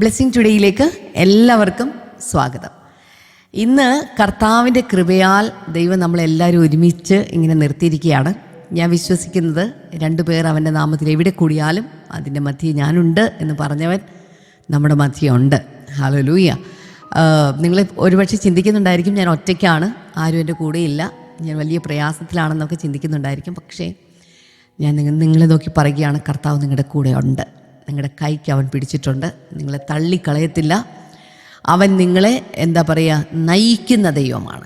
Blessing ടുഡേയിലേക്ക് എല്ലാവർക്കും സ്വാഗതം. ഇന്ന് കർത്താവിന്റെ കൃപയാൽ ദൈവം നമ്മളെല്ലാവരും ഒരുമിച്ച് ഇങ്ങനെ നിർത്തിയിരിക്കുകയാണ്. ഞാൻ വിശ്വസിക്കുന്നത് രണ്ടു പേർ അവന്റെ നാമത്തിൽ എവിടെ കൂടിയാലും അതിന്റെ മധ്യേ ഞാനുണ്ട് എന്ന് പറഞ്ഞവൻ നമ്മുടെ മധ്യേ ഉണ്ട്. ലൂയ്യ നിങ്ങൾ ഒരുപക്ഷെ ചിന്തിക്കുന്നുണ്ടായിരിക്കും ഞാൻ ഒറ്റയ്ക്കാണ് ആരും എന്റെ കൂടെയില്ല. ഞാൻ വലിയ പ്രയാസത്തിലാണെന്നൊക്കെ ചിന്തിക്കുന്നുണ്ടായിരിക്കും. പക്ഷേ ഞാൻ നിങ്ങൾ നിങ്ങളെ നോക്കി പറയുകയാണ് കർത്താവ് നിങ്ങളുടെ കൂടെ ഉണ്ട്. നിങ്ങളുടെ കൈക്ക് അവൻ പിടിച്ചിട്ടുണ്ട്. നിങ്ങളെ തള്ളിക്കളയത്തില്ല. അവൻ നിങ്ങളെ എന്താ പറയുക നയിക്കുന്ന ദൈവമാണ്.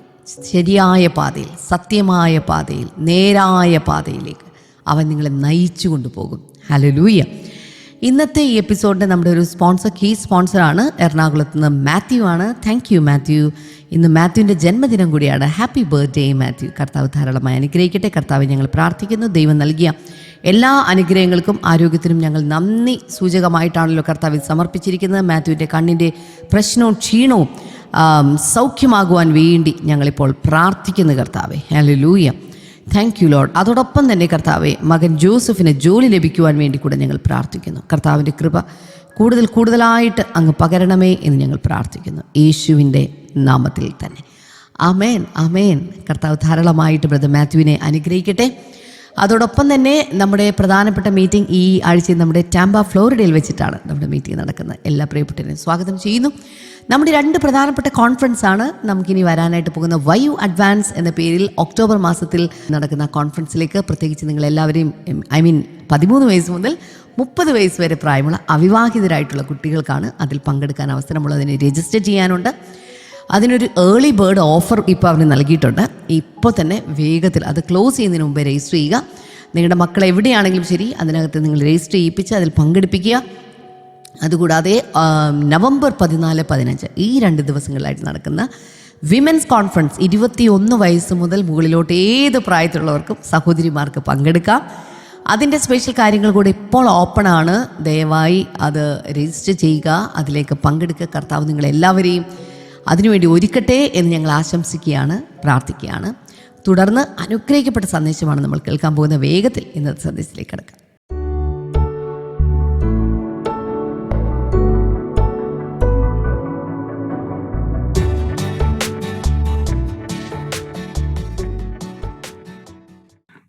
ശരിയായ പാതയിൽ സത്യമായ പാതയിൽ നേരായ പാതയിലേക്ക് അവൻ നിങ്ങളെ നയിച്ചു കൊണ്ടുപോകും. ഹലലൂയ ഇന്നത്തെ ഈ എപ്പിസോഡിന്റെ നമ്മുടെ ഒരു സ്പോൺസർ കീ സ്പോൺസറാണ് എറണാകുളത്ത് നിന്ന് മാത്യു ആണ്. Thank you Mathew. ഇന്ന് മാത്യുവിന്റെ ജന്മദിനം കൂടിയാണ്. Happy birthday Mathew. കർത്താവ് ധാരാളമായി അനുഗ്രഹിക്കട്ടെ. കർത്താവ് ഞങ്ങൾ പ്രാർത്ഥിക്കുന്നു. ദൈവം നൽകിയ എല്ലാ അനുഗ്രഹങ്ങൾക്കും ആരോഗ്യത്തിനും ഞങ്ങൾ നന്ദി. സൂചകമായിട്ടാണല്ലോ കർത്താവിൽ സമർപ്പിച്ചിരിക്കുന്നത്. മാത്യുവിന്റെ കണ്ണിന്റെ പ്രശ്നവും ക്ഷീണവും സൗഖ്യമാകുവാൻ വേണ്ടി ഞങ്ങളിപ്പോൾ പ്രാർത്ഥിക്കുന്നു കർത്താവെ. ഹല്ലേലൂയ താങ്ക് യു ലോഡ് അതോടൊപ്പം തന്നെ കർത്താവെ മകൻ ജോസഫിന് ജോലി ലഭിക്കുവാൻ വേണ്ടി കൂടെ ഞങ്ങൾ പ്രാർത്ഥിക്കുന്നു. കർത്താവിന്റെ കൃപ കൂടുതൽ കൂടുതലായിട്ട് അങ്ങ് പകരണമേ എന്ന് ഞങ്ങൾ പ്രാർത്ഥിക്കുന്നു. യേശുവിന്റെ നാമത്തിൽ തന്നെ. അമേൻ അമേൻ കർത്താവ് ധാരാളമായിട്ട് ബ്രദർ മാത്യുവിനെ അനുഗ്രഹിക്കട്ടെ. അതോടൊപ്പം തന്നെ നമ്മുടെ പ്രധാനപ്പെട്ട മീറ്റിംഗ് ഈ ആഴ്ച നമ്മുടെ ടാമ്പ ഫ്ലോറിഡയിൽ വെച്ചിട്ടാണ് നമ്മുടെ മീറ്റിംഗ് നടക്കുന്നത്. എല്ലാ പ്രിയപ്പെട്ടവരെയും സ്വാഗതം ചെയ്യുന്നു. നമ്മുടെ രണ്ട് പ്രധാനപ്പെട്ട കോൺഫറൻസ് ആണ് നമുക്കിനി വരാനായിട്ട് പോകുന്ന വയു അഡ്വാൻസ് എന്ന പേരിൽ ഒക്ടോബർ മാസത്തിൽ നടക്കുന്ന കോൺഫറൻസിലേക്ക് പ്രത്യേകിച്ച് നിങ്ങൾ എല്ലാവരെയും ഐ മീൻ പതിമൂന്ന് വയസ്സ് മുതൽ മുപ്പത് വയസ്സ് വരെ പ്രായമുള്ള അവിവാഹിതരായിട്ടുള്ള കുട്ടികൾക്കാണ് അതിൽ പങ്കെടുക്കാൻ അവസരമുള്ളതിന് രജിസ്റ്റർ ചെയ്യാനുണ്ട്. അതിനൊരു ഏർലി ബേർഡ് ഓഫർ ഇപ്പോൾ അവർ നൽകിയിട്ടുണ്ട്. ഇപ്പോൾ തന്നെ വേഗത്തിൽ അത് ക്ലോസ് ചെയ്യുന്നതിന് മുമ്പേ രജിസ്റ്റർ ചെയ്യുക. നിങ്ങളുടെ മക്കൾ എവിടെയാണെങ്കിലും ശരി അതിനകത്ത് നിങ്ങൾ രജിസ്റ്റർ ചെയ്യിപ്പിച്ച് അതിൽ പങ്കെടുപ്പിക്കുക. അതുകൂടാതെ നവംബർ പതിനാല് പതിനഞ്ച് ഈ രണ്ട് ദിവസങ്ങളിലായിട്ട് നടക്കുന്ന വിമൻസ് കോൺഫറൻസ് ഇരുപത്തി ഒന്ന് വയസ്സ് മുതൽ മുകളിലോട്ട് ഏത് പ്രായത്തിലുള്ളവർക്കും സഹോദരിമാർക്ക് പങ്കെടുക്കാം. അതിന്റെ സ്പെഷ്യൽ കാര്യങ്ങൾ കൂടെ ഇപ്പോൾ ഓപ്പൺ ആണ്. ദയവായി അത് രജിസ്റ്റർ ചെയ്യുക. അതിലേക്ക് പങ്കെടുക്കുക. കർത്താവ് നിങ്ങളെല്ലാവരെയും അതിനുവേണ്ടി ഒരുക്കട്ടെ എന്ന് ഞങ്ങൾ ആശംസിക്കുകയാണ് പ്രാർത്ഥിക്കുകയാണ്. തുടർന്ന് അനുഗ്രഹിക്കപ്പെട്ട സന്ദേശമാണ് നമ്മൾ കേൾക്കാൻ പോകുന്ന വേഗത്തിൽ ഇന്നത്തെ സന്ദേശത്തിലേക്ക് കിടക്കാം.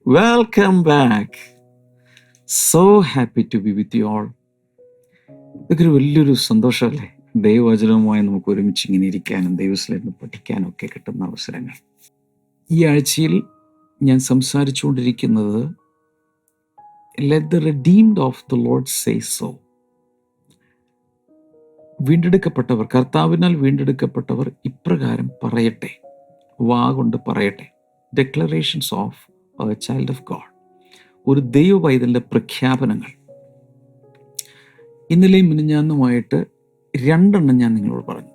Welcome back so happy to be with you all ഇതൊക്കെ വലിയൊരു സന്തോഷമല്ലേ? ദൈവവചനവുമായി നമുക്ക് ഒരുമിച്ച് ഇങ്ങനെ ഇരിക്കാനും ദൈവസ്ഥലിരുന്ന് പഠിക്കാനും ഒക്കെ കിട്ടുന്ന അവസരങ്ങൾ. ഈ ആഴ്ചയിൽ ഞാൻ സംസാരിച്ചുകൊണ്ടിരിക്കുന്നത് let the redeemed of the Lord say so വീണ്ടെടുക്കപ്പെട്ടവർ കർത്താവിനാൽ വീണ്ടെടുക്കപ്പെട്ടവർ ഇപ്രകാരം പറയട്ടെ വാ കൊണ്ട് പറയട്ടെ. Declarations of child of God ഒരു ദൈവ പൈതലിന്റെ പ്രഖ്യാപനങ്ങൾ. ഇന്നലെയും മിനിഞ്ഞാന്നുമായിട്ട് രണ്ടെണ്ണം ഞാൻ നിങ്ങളോട് പറഞ്ഞു.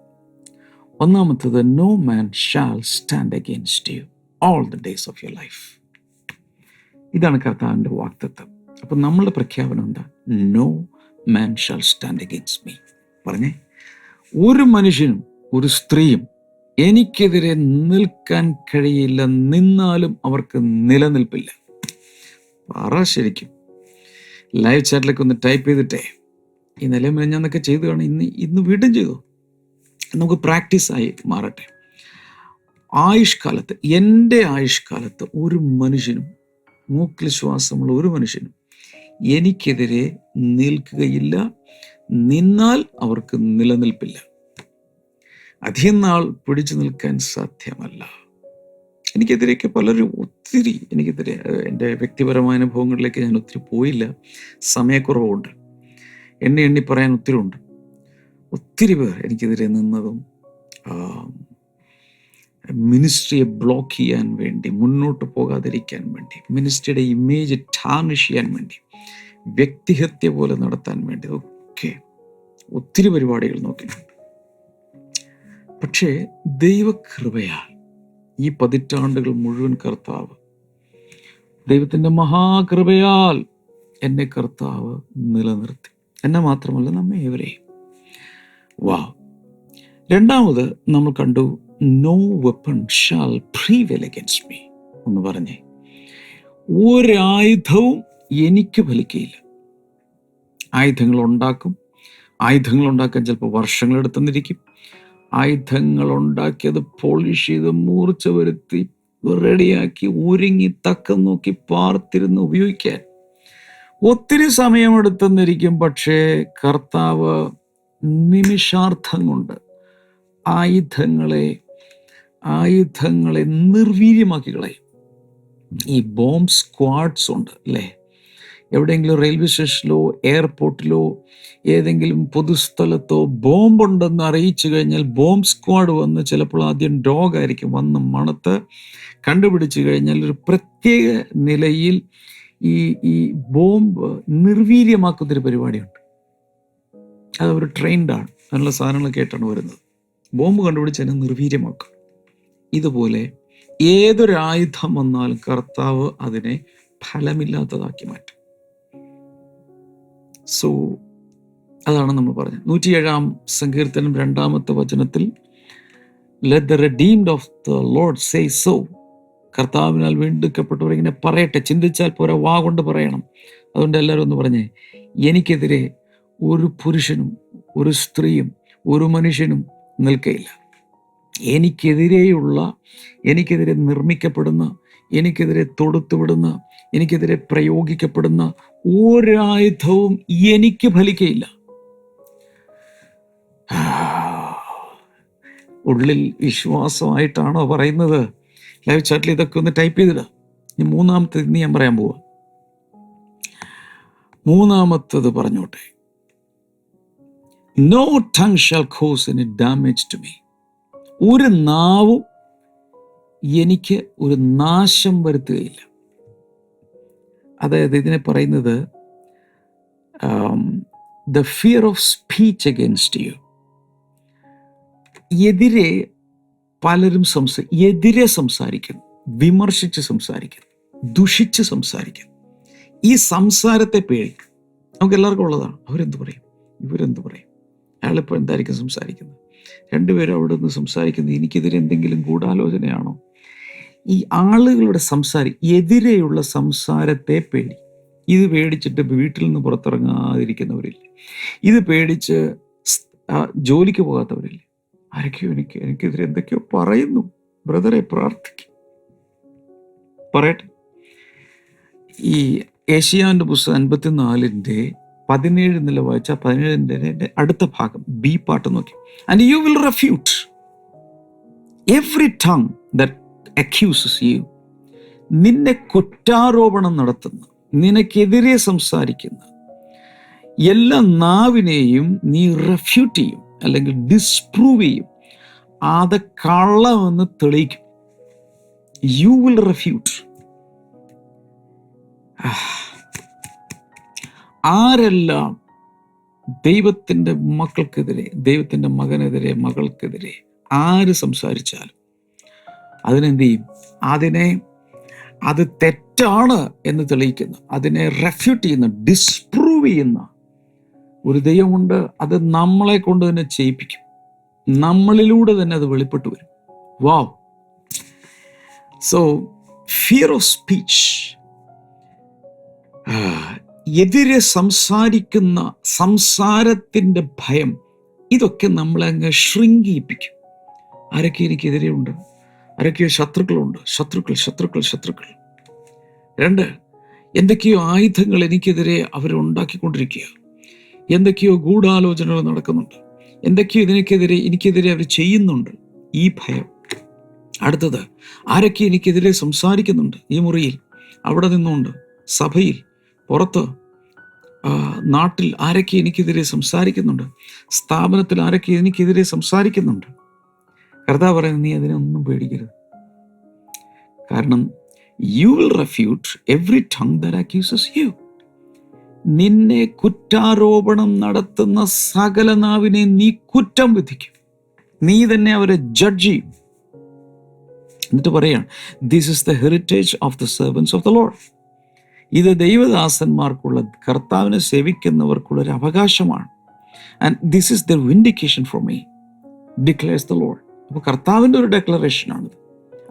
ഒന്നാമത്തത് no man shall stand against you all the days of your life ഇതാണ് കർത്താവിന്റെ വാക്തത്വം. അപ്പം നമ്മളുടെ പ്രഖ്യാപനം എന്താ? No man shall stand against me പറഞ്ഞേ? ഒരു മനുഷ്യനും ഒരു സ്ത്രീയും എനിക്കെതിരെ നിൽക്കാൻ കഴിയില്ല നിന്നാലും അവർക്ക് നിലനിൽപ്പില്ല. പറ ശരിക്കും. ലൈവ് ചാറ്റിലൊക്കെ ഒന്ന് ടൈപ്പ് ചെയ്തിട്ടേ. ഈ നിലയും മെനഞ്ഞെന്നൊക്കെ ചെയ്തു കാണും. ഇന്ന് ഇന്ന് വീണ്ടും ചെയ്തു. നമുക്ക് പ്രാക്ടീസ് ആയി മാറട്ടെ. ആയുഷ്കാലത്ത് എന്റെ ആയുഷ്കാലത്ത് ഒരു മനുഷ്യനും മൂക്കിൽ ശ്വാസമുള്ള ഒരു മനുഷ്യനും എനിക്കെതിരെ നിൽക്കുകയില്ല. നിന്നാൽ അവർക്ക് നിലനിൽപ്പില്ല. അധികം നാൾ പിടിച്ചു നിൽക്കാൻ സാധ്യമല്ല. എനിക്കെതിരെയൊക്കെ പലരും ഒത്തിരി എനിക്കെതിരെ എന്റെ വ്യക്തിപരമായ അനുഭവങ്ങളിലേക്ക് ഞാൻ ഒത്തിരി പോയില്ല. സമയക്കുറവുണ്ട്. എണ്ണി എണ്ണി പറയാൻ ഒത്തിരി ഉണ്ട്. ഒത്തിരി പേർ എനിക്കെതിരെ നിന്നതും മിനിസ്ട്രിയെ ബ്ലോക്ക് ചെയ്യാൻ വേണ്ടി മുന്നോട്ട് പോകാതിരിക്കാൻ വേണ്ടി മിനിസ്ട്രിയുടെ ഇമേജ് ടാർണിഷ് ചെയ്യാൻ വേണ്ടി വ്യക്തിഹത്യ പോലെ നടത്താൻ വേണ്ടി ഒക്കെ ഒത്തിരി പരിപാടികൾ നോക്കിയിട്ടുണ്ട്. പക്ഷേ ദൈവകൃപയാൽ ഈ പതിറ്റാണ്ടുകൾ മുഴുവൻ കർത്താവ് ദൈവത്തിന്റെ മഹാകൃപയാൽ എന്നെ കർത്താവ് നിലനിർത്തി. എന്നെ മാത്രമല്ല നമ്മെ ഏവരെയും. വാ രണ്ടാമത് നമ്മൾ കണ്ടു no weapon shall prevail against me എന്ന് പറഞ്ഞേ. ഒരായുധവും എനിക്ക് ഫലിക്കയില്ല. ആയുധങ്ങൾ ഉണ്ടാക്കും. ആയുധങ്ങൾ ഉണ്ടാക്കാൻ ചിലപ്പോൾ വർഷങ്ങളെടുത്തെന്നിരിക്കും ആയുധങ്ങൾ ഉണ്ടാക്കിയത് പോളിഷ് ചെയ്ത് മൂർച്ച വരുത്തി റെഡിയാക്കി ഒരുങ്ങി തക്കം നോക്കി പാർത്തിരുന്ന് ഉപയോഗിക്കാൻ. ഒത്തിരി സമയമെടുത്തെന്നിരിക്കും പക്ഷേ കർത്താവ് നിമിഷാർത്ഥം കൊണ്ട് ആയുധങ്ങളെ ആയുധങ്ങളെ നിർവീര്യമാക്കി കളയും. ഈ ബോംബ് സ്ക്വാഡ്സ് ഉണ്ട് അല്ലേ? എവിടെയെങ്കിലും റെയിൽവേ സ്റ്റേഷനിലോ എയർപോർട്ടിലോ ഏതെങ്കിലും പൊതുസ്ഥലത്തോ ബോംബുണ്ടെന്ന് അറിയിച്ചു കഴിഞ്ഞാൽ ബോംബ് സ്ക്വാഡ് വന്ന് ചിലപ്പോൾ ആദ്യം ഡോഗായിരിക്കും വന്ന് മണത്ത് കണ്ടുപിടിച്ചു കഴിഞ്ഞാൽ ഒരു പ്രത്യേക നിലയിൽ ഈ ഈ ബോംബ് നിർവീര്യമാക്കുന്നൊരു പരിപാടിയുണ്ട്. അത് ഒരു ട്രെയിൻഡാണ് അതിനുള്ള സാധനങ്ങൾ കേട്ടാണ് വരുന്നത്. ബോംബ് കണ്ടുപിടിച്ച് അതിനെ നിർവീര്യമാക്കും. ഇതുപോലെ ഏതൊരു ആയുധം വന്നാലും കർത്താവ് അതിനെ ഫലമില്ലാത്തതാക്കി മാറ്റും. സോ അതാണ് നമ്മൾ പറഞ്ഞത്. നൂറ്റിയേഴാം സങ്കീർത്തനം രണ്ടാമത്തെ വചനത്തിൽ let the redeemed of the Lord say so കർത്താവിനാൽ വീണ്ടെടുക്കപ്പെട്ടവർ ഇങ്ങനെ പറയട്ടെ ചിന്തിച്ചാൽ പോരാ വാ കൊണ്ട് പറയണം. അതുകൊണ്ട് എല്ലാവരും ഒന്ന് പറഞ്ഞേ എനിക്കെതിരെ ഒരു പുരുഷനും ഒരു സ്ത്രീയും ഒരു മനുഷ്യനും നിൽക്കയില്ല. എനിക്കെതിരെയുള്ള എനിക്കെതിരെ നിർമ്മിക്കപ്പെടുന്ന എനിക്കെതിരെ തൊടുത്തുവിടുന്ന എനിക്കെതിരെ പ്രയോഗിക്കപ്പെടുന്ന ഒരായുധവും എനിക്ക് ഫലിക്കയില്ല. ഉള്ളിൽ വിശ്വാസമായിട്ടാണോ പറയുന്നത്? ലൈവ് ചാറ്റിൽ ഇതൊക്കെ ഒന്ന് ടൈപ്പ് ചെയ്തിടുക ഇനി മൂന്നാമത്തെ ഇന്ന് ഞാൻ പറയാൻ പോവാ. മൂന്നാമത്തത് പറഞ്ഞോട്ടെ. No tongue shall cause any damage to me ഒരു നാവും എനിക്ക് ഒരു നാശം വരുത്തുകയില്ല. അതായത് ഇതിനെ പറയുന്നത് the fear of speech against you എതിരെ പലരും സംസാ എതിരെ സംസാരിക്കുന്നു വിമർശിച്ച് സംസാരിക്കുന്നു ദുഷിച്ച് സംസാരിക്കുന്നു. ഈ സംസാരത്തെ പേടി നമുക്ക് എല്ലാവർക്കും ഉള്ളതാണ്. അവരെന്ത് പറയും? ഇവരെന്ത് പറയും? അയാളിപ്പോൾ എന്തായിരിക്കും സംസാരിക്കുന്നത്? രണ്ടുപേരും അവിടെ നിന്ന് സംസാരിക്കുന്നത് എനിക്കെതിരെ എന്തെങ്കിലും ഗൂഢാലോചനയാണോ? ഈ ആളുകളുടെ സംസാരം എതിരെയുള്ള സംസാരത്തെ പേടി. ഇത് പേടിച്ചിട്ട് വീട്ടിൽ നിന്ന് പുറത്തിറങ്ങാതിരിക്കുന്നവരില്ല? ഇത് പേടിച്ച് ജോലിക്ക് പോകാത്തവരില്ല? ആരൊക്കെയോ എനിക്ക് എനിക്കെതിരെ എന്തൊക്കെയോ പറയുന്നു. ബ്രദറെ പ്രാർത്ഥിക്കും. പറയട്ടെ. ഈ ഏഷ്യാന്റെ പുസ്തകം അൻപത്തിനാലിന്റെ പതിനേഴ് നില വായിച്ച പതിനേഴിന്റെ അടുത്ത ഭാഗം ബി പാട്ട് നോക്കി. And you will refute every tongue that you നിന്നെ കുറ്റാരോപണം നടത്തുന്ന നിനക്കെതിരെ സംസാരിക്കുന്ന എല്ലാ നാവിനെയും നീ റെഫ്യൂട്ട് ചെയ്യും. അല്ലെങ്കിൽ ഡിസ്പ്രൂവ് ചെയ്യും. അത് കള്ളമെന്ന് തെളിയിക്കും. യു വിൽ റെഫ്യൂട്ട് ആരെല്ലാം ദൈവത്തിന്റെ മക്കൾക്കെതിരെ ദൈവത്തിന്റെ മകനെതിരെ മകൾക്കെതിരെ ആര് സംസാരിച്ചാലും അതിനെന്ത് ചെയ്യും? അതിനെ അത് തെറ്റാണ് എന്ന് തെളിയിക്കുന്ന. അതിനെ റെഫ്യൂട്ട് ചെയ്യുന്ന ഡിസ്പ്രൂവ് ചെയ്യുന്ന. ഒരു ദൈവമുണ്ട് അത് നമ്മളെ കൊണ്ട് തന്നെ ചെയ്യിപ്പിക്കും. നമ്മളിലൂടെ തന്നെ അത് വെളിപ്പെട്ടു വരും. Wow so fear of speech എതിരെ സംസാരിക്കുന്ന സംസാരത്തിന്റെ ഭയം ഇതൊക്കെ നമ്മളെ അങ്ങ് ശൃംഗിപ്പിക്കും ആരൊക്കെ എനിക്കെതിരെ ഉണ്ട് ആരൊക്കെയോ ശത്രുക്കളുണ്ട്? ശത്രുക്കൾ ശത്രുക്കൾ ശത്രുക്കൾ. രണ്ട് എന്തൊക്കെയോ ആയുധങ്ങൾ എനിക്കെതിരെ അവരുണ്ടാക്കിക്കൊണ്ടിരിക്കുക എന്തൊക്കെയോ ഗൂഢാലോചനകൾ നടക്കുന്നുണ്ട്. എന്തൊക്കെയോ ഇതിനെക്കെതിരെ എനിക്കെതിരെ അവർ ചെയ്യുന്നുണ്ട്. ഈ ഭയം. അടുത്തത് ആരൊക്കെ എനിക്കെതിരെ സംസാരിക്കുന്നുണ്ട് ഈ മുറിയിൽ? അവിടെ നിന്നുകൊണ്ട് സഭയിൽ. പുറത്ത് നാട്ടിൽ ആരൊക്കെ എനിക്കെതിരെ സംസാരിക്കുന്നുണ്ട്? സ്ഥാപനത്തിൽ ആരൊക്കെ എനിക്കെതിരെ സംസാരിക്കുന്നുണ്ട്? കർത്താവ് പറയുന്നത് നീ അതിനൊന്നും പേടിക്കരുത്. കാരണം you will refute every tongue that accuses you നിന്നെ കുറ്റാരോപണം നടത്തുന്ന സകല നാവിനെ നീ കുറ്റം വിധിക്കും. നീ തന്നെ അവരെ ജഡ്ജ് ചെയ്യും. എന്നിട്ട് പറയാണ് this is the heritage of the servants of the Lord ഇത് ദൈവദാസന്മാർക്കുള്ള കർത്താവിനെ സേവിക്കുന്നവർക്കുള്ള ഒരു അവകാശമാണ്. And this is the vindication for me declares the Lord അപ്പോൾ കർത്താവിന്റെ ഒരു ഡെക്ലറേഷനാണിത്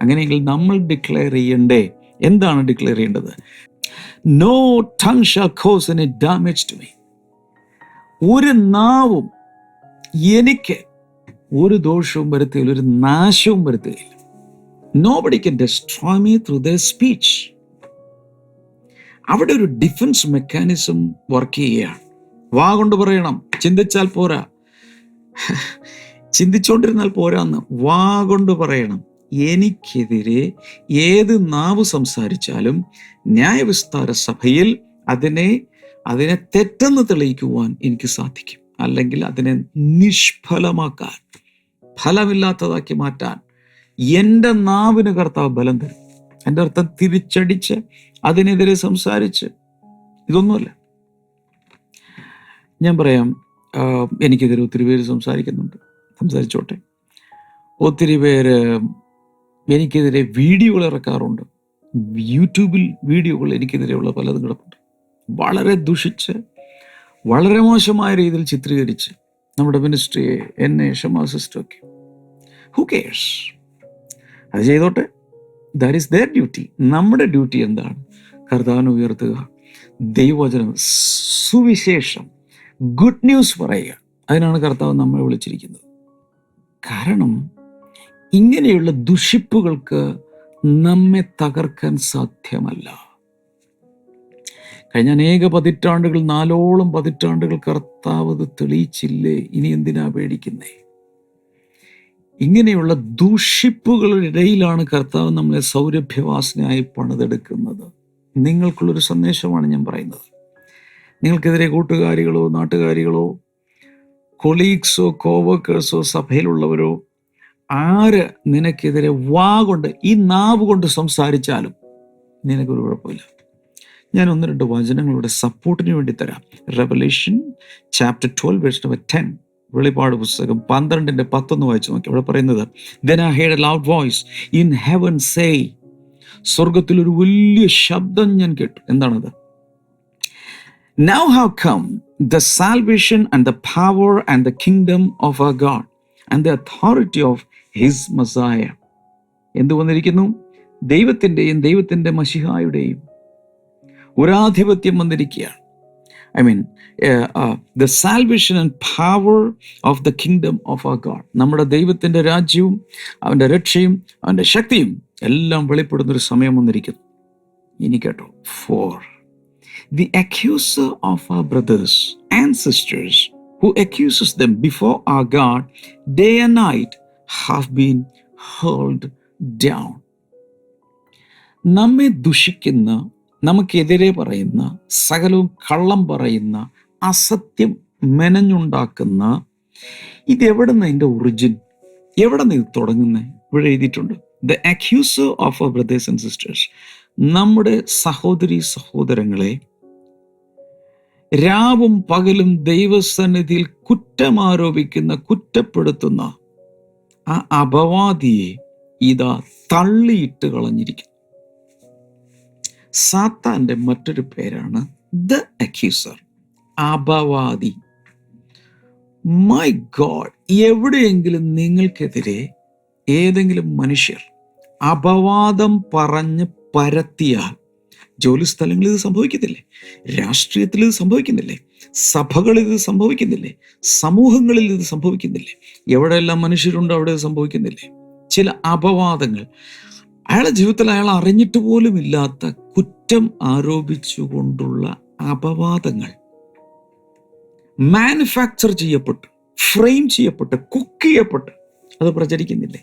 അങ്ങനെയെങ്കിൽ നമ്മൾ ഡിക്ലെയർ ചെയ്യണ്ടേ? എന്താണ് ഡിക്ലെയർ ചെയ്യേണ്ടത്? No tongue shall cause any damage to me ഒരു നാവും എനിക്ക് ഒരു ദോഷവും വരുത്തുകയില്ല ഒരു നാശവും വരുത്തുകയില്ല nobody can destroy me through the speech അവിടെ ഒരു ഡിഫൻസ് മെക്കാനിസം വർക്ക് ചെയ്യുകയാണ്. വാ കൊണ്ട് പറയണം ചിന്തിച്ചാൽ പോരാ. ചിന്തിച്ചുകൊണ്ടിരുന്നാൽ പോരാന്ന് വാ കൊണ്ട് പറയണം. എനിക്കെതിരെ ഏത് നാവ് സംസാരിച്ചാലും ന്യായവിസ്താര സഭയിൽ അതിനെ അതിനെ തെറ്റെന്ന് തെളിയിക്കുവാൻ എനിക്ക് സാധിക്കും. അല്ലെങ്കിൽ അതിനെ നിഷ്ഫലമാക്കാൻ ഫലമില്ലാത്തതാക്കി മാറ്റാൻ എന്റെ നാവിന് കർത്താവ് ബലം തരും. എന്റെ അർത്ഥം തിരിച്ചടിച്ച് അതിനെതിരെ സംസാരിച്ച്. ഇതൊന്നുമല്ല. ഞാൻ പറയാം എനിക്കെതിരെ ഒത്തിരി പേര് സംസാരിക്കുന്നുണ്ട്. സംസാരിച്ചോട്ടെ. ഒത്തിരി പേര് എനിക്കെതിരെ വീഡിയോകൾ ഇറക്കാറുണ്ട്. യൂട്യൂബിൽ വീഡിയോകൾ എനിക്കെതിരെയുള്ള പലതും കിടപ്പുണ്ട്. വളരെ ദുഷിച്ച് വളരെ മോശമായ രീതിയിൽ ചിത്രീകരിച്ച് നമ്മുടെ മിനിസ്ട്രിയെ എന്നെ ഷമാ സിസ്റ്ററൊക്കെ ഹു കെയർസ് അത് ചെയ്തോട്ടെ. ദാറ്റ് ഈസ് ദർ ഡ്യൂട്ടി നമ്മുടെ ഡ്യൂട്ടി എന്താണ്? കർത്താവിനെ ഉയർത്തുക. ദൈവവചനം സുവിശേഷം. ഗുഡ് ന്യൂസ് പറയുക. അതിനാണ് കർത്താവ് നമ്മളെ വിളിച്ചിരിക്കുന്നത്. കാരണം ഇങ്ങനെയുള്ള ദുഷിപ്പുകൾക്ക് നമ്മെ തകർക്കാൻ സാധ്യമല്ല. കഴിഞ്ഞ അനേക പതിറ്റാണ്ടുകൾ നാലോളം പതിറ്റാണ്ടുകൾ കർത്താവ് അത് തെളിയിച്ചില്ലേ? ഇനി എന്തിനാ പേടിക്കുന്നേ? ഇങ്ങനെയുള്ള ദൂഷിപ്പുകളുടെ ഇടയിലാണ് കർത്താവ് നമ്മളെ സൗരഭ്യവാസനയായി പണിതെടുക്കുന്നത്. നിങ്ങൾക്കുള്ളൊരു സന്ദേശമാണ് ഞാൻ പറയുന്നത്. നിങ്ങൾക്കെതിരെ കൂട്ടുകാരികളോ നാട്ടുകാരികളോ കൊളീഗ്സോ കോവർക്കേഴ്സോ സഭയിലുള്ളവരോ ആര് നിനക്കെതിരെ വാ കൊണ്ട് ഈ നാവ് കൊണ്ട് സംസാരിച്ചാലും നിനക്കൊരു കുഴപ്പമില്ല. ഞാൻ ഒന്ന് രണ്ട് വചനങ്ങളുടെ സപ്പോർട്ടിന് വേണ്ടി തരാം. Revelation chapter twelve verse number ten വെളിപ്പാട് പുസ്തകം പന്ത്രണ്ടിന്റെ പത്തൊന്ന് വായിച്ചു നോക്കി. അവിടെ പറയുന്നത് then I heard a loud voice in heaven say സ്വർഗത്തിൽ ഒരു വലിയ ശബ്ദം ഞാൻ കേട്ടു. എന്താണത്? Now how come the salvation and the power and the kingdom of our God and the authority of his Messiah എന്ത് വന്നിരിക്കുന്നു? ദൈവത്തിന്റെയും ദൈവത്തിന്റെ മഷിഹായുടെയും ഒരാധിപത്യം വന്നിരിക്കുകയാണ്. I mean the salvation and power of the kingdom of our God നമ്മുടെ ദൈവത്തിന്റെ രാജ്യവും അവന്റെ രക്ഷയും അവന്റെ ശക്തിയും എല്ലാം വെളിപ്പെടുന്ന ഒരു സമയം വന്നിരിക്കുന്നു. ഇനി കേട്ടോ. For the accuser of our brothers and sisters who accuses them before our God day and night have been hurled down. നമ്മെ ദുഷിക്കുന്ന നമുക്കെതിരെ പറയുന്ന സകലവും കള്ളം പറയുന്ന അസത്യം മെനഞ്ഞുണ്ടാക്കുന്ന ഇത് എവിടെ നിന്ന് അതിന്റെ ഒറിജിൻ എവിടെ നിന്ന് ഇത് തുടങ്ങുന്നത് ഇവിടെ എഴുതിയിട്ടുണ്ട്. The accuser of our brothers and sisters നമ്മുടെ സഹോദരി സഹോദരങ്ങളെ രാവും പകലും ദൈവസന്നിധിയിൽ കുറ്റമാരോപിക്കുന്ന കുറ്റപ്പെടുത്തുന്ന ആ അപവാദിയെ ഇതാ തള്ളിയിട്ട് കളഞ്ഞിരിക്കുന്നു. സാത്താന്റെ മറ്റൊരു പേരാണ് ദ അക്യൂസർ. അപവാദി. മൈ ഗോഡ് എവിടെയെങ്കിലും നിങ്ങൾക്കെതിരെ ഏതെങ്കിലും മനുഷ്യർ അപവാദം പറഞ്ഞ് പരത്തിയാൽ ജോലി സ്ഥലങ്ങളിൽ ഇത് സംഭവിക്കുന്നില്ലേ? രാഷ്ട്രീയത്തിൽ ഇത് സംഭവിക്കുന്നില്ലേ? സഭകളിൽ ഇത് സംഭവിക്കുന്നില്ലേ? സമൂഹങ്ങളിൽ ഇത് സംഭവിക്കുന്നില്ലേ? എവിടെയെല്ലാം മനുഷ്യരുണ്ടോ അവിടെ സംഭവിക്കുന്നില്ലേ? ചില അപവാദങ്ങൾ. അയാളുടെ ജീവിതത്തിൽ അയാൾ അറിഞ്ഞിട്ട് പോലും ഇല്ലാത്ത കുറ്റം ആരോപിച്ചുകൊണ്ടുള്ള അപവാദങ്ങൾ. മാനുഫാക്ചർ ചെയ്യപ്പെട്ട് ഫ്രെയിം ചെയ്യപ്പെട്ട് കുക്ക് ചെയ്യപ്പെട്ട് അത് പ്രചരിക്കുന്നില്ലേ?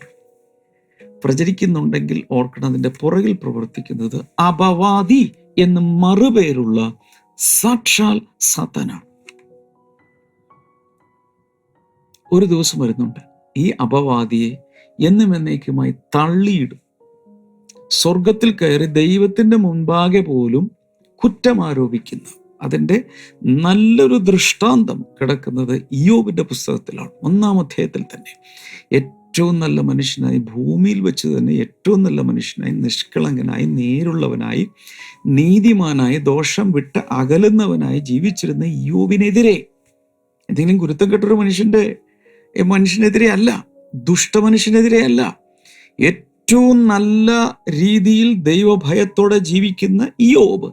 പ്രചരിക്കുന്നുണ്ടെങ്കിൽ ഓർക്കണം അതിന്റെ പുറകിൽ പ്രവർത്തിക്കുന്നത് അപവാദി എന്ന് മറുപേരുള്ള സാക്ഷാൽ സത്തനാണ്. ഒരു ദിവസം വരുന്നുണ്ട്. ഈ അപവാദിയെ എന്നും എന്നേക്കുമായി തള്ളിയിടും. സ്വർഗത്തിൽ കയറി ദൈവത്തിന്റെ മുൻപാകെ പോലും കുറ്റം ആരോപിക്കുന്ന അതിന്റെ നല്ലൊരു ദൃഷ്ടാന്തം കിടക്കുന്നത് ഇയോബിന്റെ പുസ്തകത്തിലാണ് ഒന്നാം അധ്യായത്തിൽ തന്നെ. ഏറ്റവും നല്ല മനുഷ്യനായി ഭൂമിയിൽ വെച്ച് തന്നെ ഏറ്റവും നല്ല മനുഷ്യനായി നിഷ്കളങ്കനായി നേരുള്ളവനായി നീതിമാനായി ദോഷം വിട്ട് അകലുന്നവനായി ജീവിച്ചിരുന്ന യോവിനെതിരെ എന്തെങ്കിലും ഗുരുത്തം കെട്ടൊരു മനുഷ്യന്റെ മനുഷ്യനെതിരെ അല്ല ദുഷ്ടമനുഷ്യനെതിരെ അല്ല. ഏറ്റവും നല്ല രീതിയിൽ ദൈവഭയത്തോടെ ജീവിക്കുന്ന യോബ്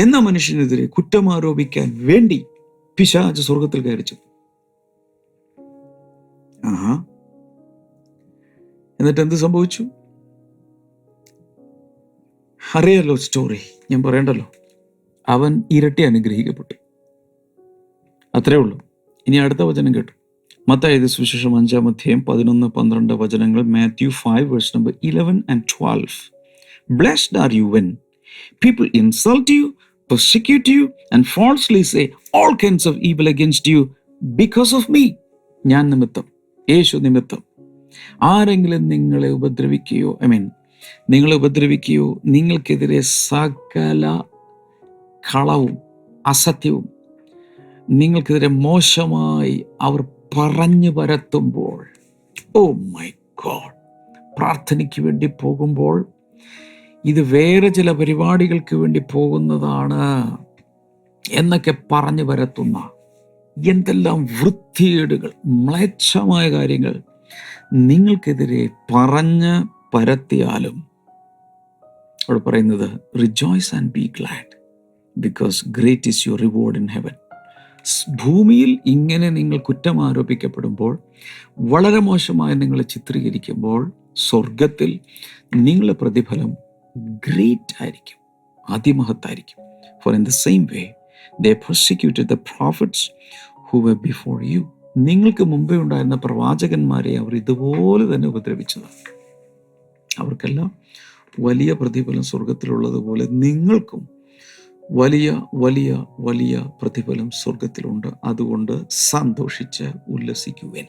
എന്ന മനുഷ്യനെതിരെ കുറ്റം ആരോപിക്കാൻ വേണ്ടി പിശാജ് സ്വർഗത്തിൽ കയറിച്ചു. ആഹാ. എന്നിട്ട് എന്ത് സംഭവിച്ചു? അറിയാലോ സ്റ്റോറി ഞാൻ പറയണ്ടല്ലോ. അവൻ ഇരട്ടി അനുഗ്രഹിക്കപ്പെട്ടു. അത്രേ ഉള്ളൂ. ഇനി അടുത്ത വചനം കേട്ടു. മത്തായത് സുവിശേഷം അഞ്ചാം അധ്യായം പതിനൊന്ന് പന്ത്രണ്ട് വചനങ്ങൾ Matthew five verse number eleven and twelve blessed are you when people insult you persecute you and falsely say all kinds of evil against you because of me ഞാൻ നിമിത്തം യേശു നിമിത്തം ആരെങ്കിലും നിങ്ങളെ ഉപദ്രവിക്കുകയോ ഐ മീൻ നിങ്ങളെ ഉപദ്രവിക്കുകയോ നിങ്ങൾക്കെതിരെ സകല കളവും അസത്യവും നിങ്ങൾക്കെതിരെ മോശമായി അവർ പറഞ്ഞു പരത്തുമ്പോൾ ഓ മൈ ഗോഡ് പ്രാർത്ഥനയ്ക്ക് വേണ്ടി പോകുമ്പോൾ ഇത് വേറെ ചില പരിപാടികൾക്ക് വേണ്ടി പോകുന്നതാണ് എന്നൊക്കെ പറഞ്ഞു പരത്തുന്ന എന്തെല്ലാം വൃത്തികേടുകൾ മ്ലേച്ഛമായ കാര്യങ്ങൾ നിങ്ങൾക്കെതിരെ പറഞ്ഞ് പരത്തിയാലും അവിടെ പറയുന്നത് rejoice and be glad because great is your reward in heaven ഭൂമിയിൽ ഇങ്ങനെ നിങ്ങൾ കുറ്റം ആരോപിക്കപ്പെടുമ്പോൾ വളരെ മോശമായി നിങ്ങൾ ചിത്രീകരിക്കുമ്പോൾ സ്വർഗത്തിൽ നിങ്ങളുടെ പ്രതിഫലം ഗ്രേറ്റ് ആയിരിക്കും അതിമഹത്തായിരിക്കും. For in the same way the prosecuted the prophets who were before you നിങ്ങൾക്ക് മുമ്പേ ഉണ്ടായിരുന്ന പ്രവാചകന്മാരെ അവർ ഇതുപോലെ തന്നെ ഉപദ്രവിച്ചതാണ്. അവർക്കെല്ലാം വലിയ പ്രതിഫലം സ്വർഗത്തിലുള്ളതുപോലെ നിങ്ങൾക്കും വലിയ വലിയ വലിയ പ്രതിഫലം സ്വർഗത്തിലുണ്ട് അതുകൊണ്ട് സന്തോഷിച്ച് ഉല്ലസിക്കുവാൻ.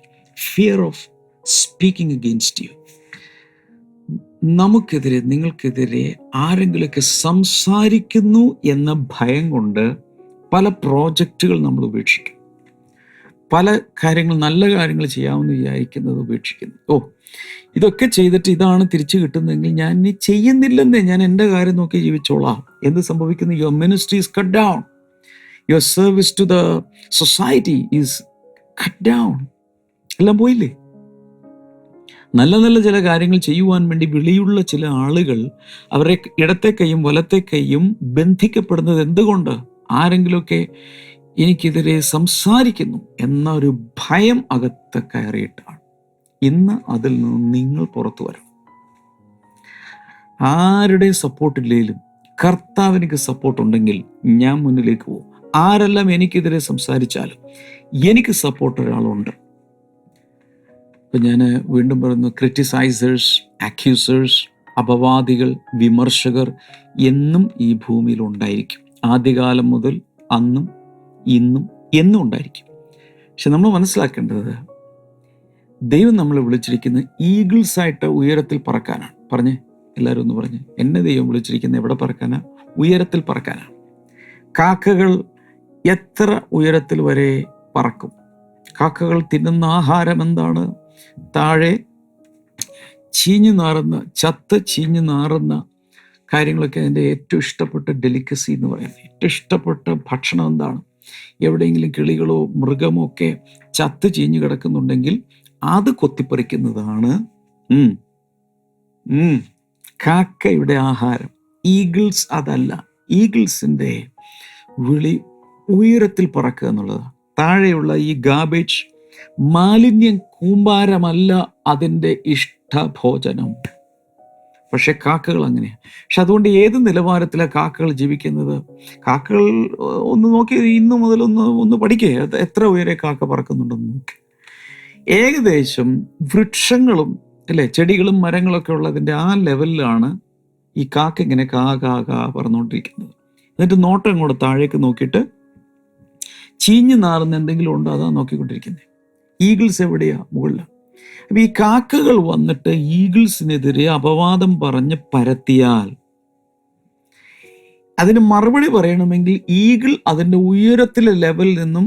Fear of speaking against you നമുക്കെതിരെ നിങ്ങൾക്കെതിരെ ആരെങ്കിലുമൊക്കെ സംസാരിക്കുന്നു എന്ന ഭയം കൊണ്ട് പല പ്രോജക്റ്റുകൾ നമ്മൾ ഉപേക്ഷിക്കും. പല കാര്യങ്ങൾ നല്ല കാര്യങ്ങൾ ചെയ്യാമെന്ന് വിചാരിക്കുന്നത് ഉപേക്ഷിക്കുന്നു. ഓ ഇതൊക്കെ ചെയ്തിട്ട് ഇതാണ് തിരിച്ചു കിട്ടുന്നതെങ്കിൽ ഞാൻ ഇനി ചെയ്യുന്നില്ലെന്നേ ഞാൻ എന്റെ കാര്യം നോക്കി ജീവിച്ചോളാം. എന്ത് സംഭവിക്കുന്നു? Your ministry is cut down your service to the society is cut down എല്ലാം പോയില്ലേ? നല്ല നല്ല ചില കാര്യങ്ങൾ ചെയ്യുവാൻ വേണ്ടി വിളിയുള്ള ചില ആളുകൾ അവരെ ഇടത്തെ കൈയും വലത്തെ കൈയും ബന്ധിക്കപ്പെടുന്നത് എന്തുകൊണ്ട്? ആരെങ്കിലുമൊക്കെ എനിക്കെതിരെ സംസാരിക്കുന്നു എന്ന ഒരു ഭയം അകത്ത് കയറിയിട്ടാണ്. ഇന്ന് അതിൽ നിന്ന് നിങ്ങൾ പുറത്തു വരണം. ആരുടെ സപ്പോർട്ടില്ലെങ്കിലും കർത്താവിനിക്ക് സപ്പോർട്ട് ഉണ്ടെങ്കിൽ ഞാൻ മുന്നിലേക്ക് പോകും. ആരെല്ലാം എനിക്കെതിരെ സംസാരിച്ചാലും എനിക്ക് സപ്പോർട്ട് ഒരാളുണ്ട്. ഇപ്പം ഞാൻ വീണ്ടും പറയുന്നു ക്രിറ്റിസൈസേഴ്സ് അക്യൂസേഴ്സ് അപവാദികൾ വിമർശകർ എന്നും ഈ ഭൂമിയിൽ ഉണ്ടായിരിക്കും. ആദ്യകാലം മുതൽ അന്നും ഇന്നും എന്നും ഉണ്ടായിരിക്കും. പക്ഷെ നമ്മൾ മനസ്സിലാക്കേണ്ടത് ദൈവം നമ്മളെ വിളിച്ചിരിക്കുന്നത് ഈഗിൾസ് ആയിട്ട് ഉയരത്തിൽ പറക്കാനാണ്. പറഞ്ഞേ എല്ലാവരും ഒന്ന് പറഞ്ഞ്. എന്നെ ദൈവം വിളിച്ചിരിക്കുന്നത് എവിടെ പറക്കാനാണ് ഉയരത്തിൽ പറക്കാനാണ്. കാക്കകൾ എത്ര ഉയരത്തിൽ വരെ പറക്കും? കാക്കകൾ തിന്നുന്ന ആഹാരം എന്താണ്? താഴെ ചീഞ്ഞു നാറുന്ന ചത്ത് ചീഞ്ഞു നാറുന്ന കാര്യങ്ങളൊക്കെ അതിന്റെ ഏറ്റവും ഇഷ്ടപ്പെട്ട ഡെലിക്കസി എന്ന് പറയുന്നത്. ഏറ്റവും ഇഷ്ടപ്പെട്ട ഭക്ഷണം എന്താണ്? എവിടെയെങ്കിലും കിളികളോ മൃഗമോ ഒക്കെ ചത്ത് ചീഞ്ഞു കിടക്കുന്നുണ്ടെങ്കിൽ അത് കൊത്തിപ്പറിക്കുന്നതാണ്. കാക്കയുടെ ആഹാരം. ഈഗിൾസ് അതല്ല. ഈഗിൾസിന്റെ വിളി ഉയരത്തിൽ പറക്കുക എന്നുള്ളതാണ്. താഴെയുള്ള ഈ ഗാബേജ് മാലിന്യം കൂമ്പാരമല്ല അതിന്റെ ഇഷ്ടഭോജനം. പക്ഷെ കാക്കകൾ അങ്ങനെയാണ് പക്ഷെ അതുകൊണ്ട് ഏത് നിലവാരത്തിലാണ് കാക്കകൾ ജീവിക്കുന്നത്? കാക്കകൾ ഒന്ന് നോക്കി ഇന്ന് മുതൽ ഒന്ന് ഒന്ന് പഠിക്കുക എത്ര ഉയരെ കാക്ക പറക്കുന്നുണ്ടെന്ന് നോക്കി. ഏകദേശം വൃക്ഷങ്ങളും അല്ലേ ചെടികളും മരങ്ങളൊക്കെ ഉള്ളതിന്റെ ആ ലെവലിലാണ് ഈ കാക്ക ഇങ്ങനെ കാ കാ കാ പറഞ്ഞുകൊണ്ടിരിക്കുന്നത്. എന്നിട്ട് നോട്ടം ഇങ്ങോട്ട് താഴേക്ക് നോക്കിയിട്ട് ചീഞ്ഞു നാറുന്ന എന്തെങ്കിലും ഉണ്ടോ? അതാ നോക്കിക്കൊണ്ടിരിക്കുന്നത് ഈഗിൾസ് എവിടെയാ? മുകളിലാണ് അപ്പൊ ഈ കാക്കകൾ വന്നിട്ട് ഈഗിൾസിനെതിരെ അപവാദം പറഞ്ഞ് പരത്തിയാൽ അതിന് മറുപടി പറയണമെങ്കിൽ ഈഗിൾ അതിന്റെ ഉയരത്തിലെ ലെവലിൽ നിന്നും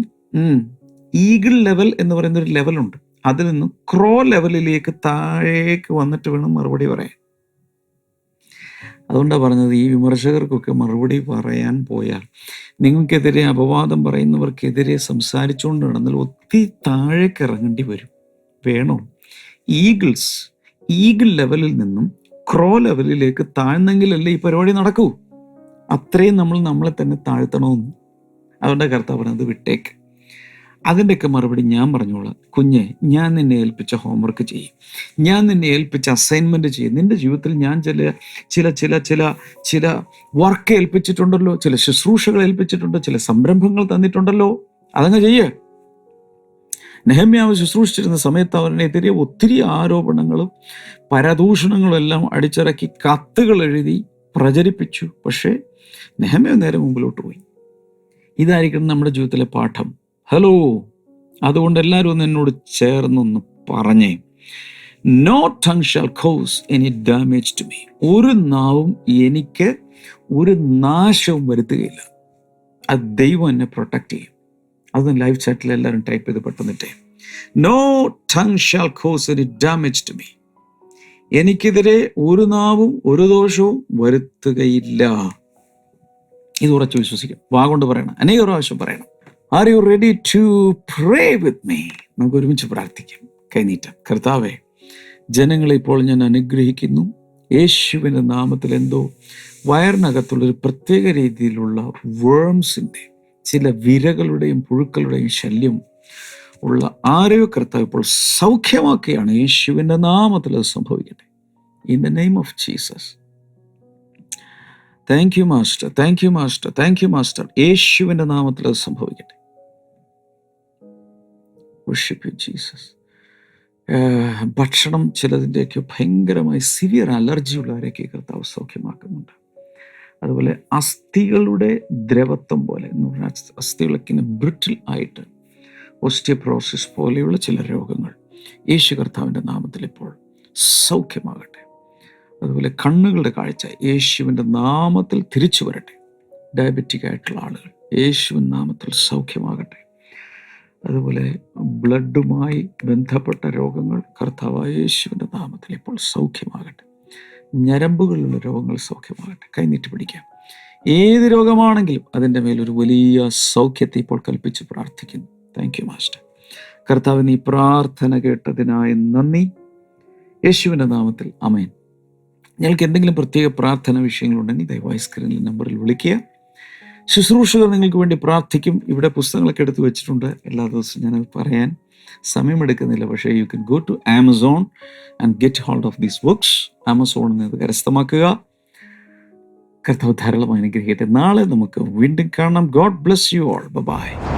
ഈഗിൾ ലെവൽ എന്ന് പറയുന്ന ഒരു ലെവലുണ്ട് അതിൽ നിന്നും ക്രോ ലെവലിലേക്ക് താഴേക്ക് വന്നിട്ട് വേണം മറുപടി പറയാൻ. അതുകൊണ്ടാണ് പറഞ്ഞത് ഈ വിമർശകർക്കൊക്കെ മറുപടി പറയാൻ പോയാൽ നിങ്ങൾക്കെതിരെ അപവാദം പറയുന്നവർക്കെതിരെ സംസാരിച്ചുകൊണ്ട് നടന്നാൽ ഒത്തിരി താഴേക്ക് ഇറങ്ങേണ്ടി വരും. വേണോ. ഈഗിൾസ് ഈഗിൾ ലെവലിൽ നിന്നും ക്രോ ലെവലിലേക്ക് താഴ്ന്നെങ്കിലല്ലേ ഈ പരിപാടി നടക്കൂ. അത്രയും നമ്മൾ നമ്മളെ തന്നെ താഴ്ത്തണമെന്ന് അതുകൊണ്ട് കർത്താവ് പറഞ്ഞത് വിട്ടേക്ക്. അതിന്റെയൊക്കെ മറുപടി ഞാൻ പറഞ്ഞോളാം. കുഞ്ഞെ ഞാൻ നിന്നെ ഏൽപ്പിച്ച ഹോംവർക്ക് ചെയ്യും. ഞാൻ നിന്നെ ഏൽപ്പിച്ച അസൈൻമെന്റ് ചെയ്യും. നിന്റെ ജീവിതത്തിൽ ഞാൻ ചില ചില ചില ചില ചില വർക്ക് ഏൽപ്പിച്ചിട്ടുണ്ടല്ലോ. ചില ശുശ്രൂഷകൾ ഏൽപ്പിച്ചിട്ടുണ്ട്. ചില സംരംഭങ്ങൾ തന്നിട്ടുണ്ടല്ലോ. അതങ്ങ് ചെയ്യേ. നെഹമ്യാവ് ശുശ്രൂഷിച്ചിരുന്ന സമയത്ത് അവനെതിരെ ഒത്തിരി ആരോപണങ്ങളും പരദൂഷണങ്ങളും എല്ലാം അടിച്ചിറക്കി കത്തുകൾ എഴുതി പ്രചരിപ്പിച്ചു. പക്ഷേ നെഹമ്യാവ് നേരെ മുമ്പിലോട്ട് പോയി. ഇതായിരിക്കണം നമ്മുടെ ജീവിതത്തിലെ പാഠം. ഹലോ അതുകൊണ്ട് എല്ലാവരും ഒന്ന് എന്നോട് ചേർന്നൊന്ന് പറഞ്ഞേ. No cause any damage to me ഒരു നാവും എനിക്ക് ഒരു നാശവും വരുത്തുകയില്ല. അത് ദൈവം എന്നെ പ്രൊട്ടക്റ്റ് ചെയ്യും. അതൊന്ന് ലൈവ് ചാറ്റിൽ എല്ലാവരും ടൈപ്പ് ചെയ്ത് പെട്ടെന്നിട്ടേ. No tongue shall cause any damage to me എനിക്കെതിരെ ഒരു നാവും ഒരു ദോഷവും വരുത്തുകയില്ല. ഇത് ഉറച്ചു വിശ്വസിക്കും. വാ കൊണ്ട് പറയണം. അനേക പ്രാവശ്യം പറയണം. Are you ready to pray with me നമുക്ക് ഒരുമിച്ച് പ്രാർത്ഥിക്കാം. കൈനീറ്റം കർത്താവേ ജനങ്ങളെ ഇപ്പോൾ ഞാൻ അനുഗ്രഹിക്കുന്നു. യേശുവിന്റെ നാമത്തിൽ എന്തോ വയറിനകത്തുള്ളൊരു പ്രത്യേക രീതിയിലുള്ള വേംസിന്റെ ചില വിരകളുടെയും പുഴുക്കളുടെയും ശല്യം ഉള്ള ആരോ കർത്താവ് ഇപ്പോൾ സൗഖ്യമാക്കുകയാണ്. യേശുവിന്റെ നാമത്തിൽ അത് സംഭവിക്കട്ടെ. In the name of Jesus thank you master thank you master thank you master യേശുവിന്റെ നാമത്തിൽ അത് സംഭവിക്കട്ടെ. ജീസസ് ഭക്ഷണം ചിലതിന്റെയൊക്കെ ഭയങ്കരമായി സിവിയർ അലർജി ഉള്ളവരെയൊക്കെ കർത്താവ് സൗഖ്യമാക്കുന്നുണ്ട്. അതുപോലെ അസ്ഥികളുടെ ദ്രവത്വം പോലെ എന്ന് പറഞ്ഞാൽ അസ്ഥികളൊക്കെ ബ്രിട്ടിൽ ആയിട്ട് ഓസ്റ്റിയോപ്രോസിസ് പോലെയുള്ള ചില രോഗങ്ങൾ യേശു കർത്താവിന്റെ നാമത്തിൽ ഇപ്പോൾ സൗഖ്യമാകട്ടെ. അതുപോലെ കണ്ണുകളുടെ കാഴ്ച യേശുവിന്റെ നാമത്തിൽ തിരിച്ചു വരട്ടെ. ഡയബറ്റിക് ആയിട്ടുള്ള ആളുകൾ യേശുവിൻ നാമത്തിൽ സൗഖ്യമാകട്ടെ. അതുപോലെ ബ്ലഡുമായി ബന്ധപ്പെട്ട രോഗങ്ങൾ കർത്താവായ യേശുവിന്റെ നാമത്തിൽ ഇപ്പോൾ സൗഖ്യമാകട്ടെ. ഞരമ്പുകളിലുള്ള രോഗങ്ങൾ സൗഖ്യമാകട്ടെ. കൈനീട്ടി പിടിക്കാം. ഏത് രോഗമാണെങ്കിലും അതിന്റെ മേലൊരു വലിയ സൗഖ്യത്തെ ഇപ്പോൾ കൽപ്പിച്ച് പ്രാർത്ഥിക്കുന്നു. താങ്ക് യു മാസ്റ്റർ കർത്താവിന് ഈ പ്രാർത്ഥന കേട്ടതിനായി നന്ദി. യേശുവിന്റെ നാമത്തിൽ അമേൻ നിങ്ങൾക്ക് എന്തെങ്കിലും പ്രത്യേക പ്രാർത്ഥന വിഷയങ്ങളുണ്ടെങ്കിൽ ദയവായി സ്ക്രീനിൽ നമ്പറിൽ വിളിക്കുക. ശുശ്രൂഷകർ നിങ്ങൾക്ക് വേണ്ടി പ്രാർത്ഥിക്കും. ഇവിടെ പുസ്തകങ്ങളൊക്കെ എടുത്ത് വെച്ചിട്ടുണ്ട്. എല്ലാ ദിവസവും ഞാനത് പറയാൻ സമയമെടുക്കുന്നില്ല. പക്ഷേ you can go to Amazon and get hold of these books ആമസോണിൽ നിന്ന് കരസ്ഥമാക്കുക. കർത്താവ് ധാരാളം അനുഗ്രഹിക്കട്ടെ. നാളെ നമുക്ക് വീണ്ടും കാണാം. God bless you all bye